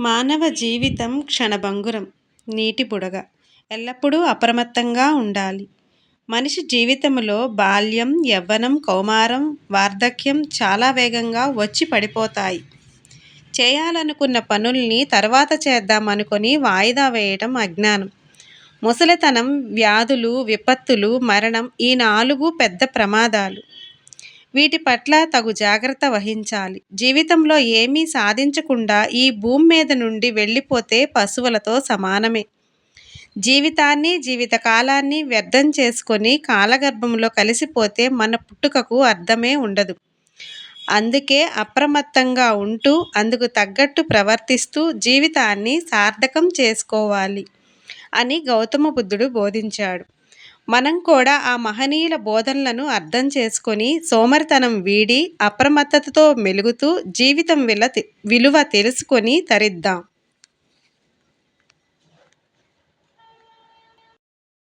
మానవ జీవితం క్షణభంగురం నీటి బుడగ. ఎల్లప్పుడూ అప్రమత్తంగా ఉండాలి. మనిషి జీవితంలో బాల్యం యవ్వనం కౌమారం వార్ధక్యం చాలా వేగంగా వచ్చి పడిపోతాయి. చేయాలనుకున్న పనుల్ని తర్వాత చేద్దామనుకొని వాయిదా వేయటం అజ్ఞానం. ముసలితనం వ్యాధులు విపత్తులు మరణం ఈ నాలుగు పెద్ద ప్రమాదాలు. వీటి పట్ల తగు జాగ్రత్త వహించాలి. జీవితంలో ఏమీ సాధించకుండా ఈ భూమి మీద నుండి వెళ్ళిపోతే పశువులతో సమానమే. జీవితాన్ని జీవిత కాలాన్ని వ్యర్థం చేసుకొని కాలగర్భంలో కలిసిపోతే మన పుట్టుకకు అర్థమే ఉండదు. అందుకే అప్రమత్తంగా ఉంటూ అందుకు తగ్గట్టు ప్రవర్తిస్తూ జీవితాన్ని సార్థకం చేసుకోవాలి అని గౌతమ బుద్ధుడు బోధించాడు. మనం కూడా ఆ మహనీయుల బోధనలను అర్థం చేసుకొని సోమరితనం వీడి అప్రమత్తతతో మెలుగుతూ జీవితం విల విలువ తెలుసుకొని తరిద్దాం.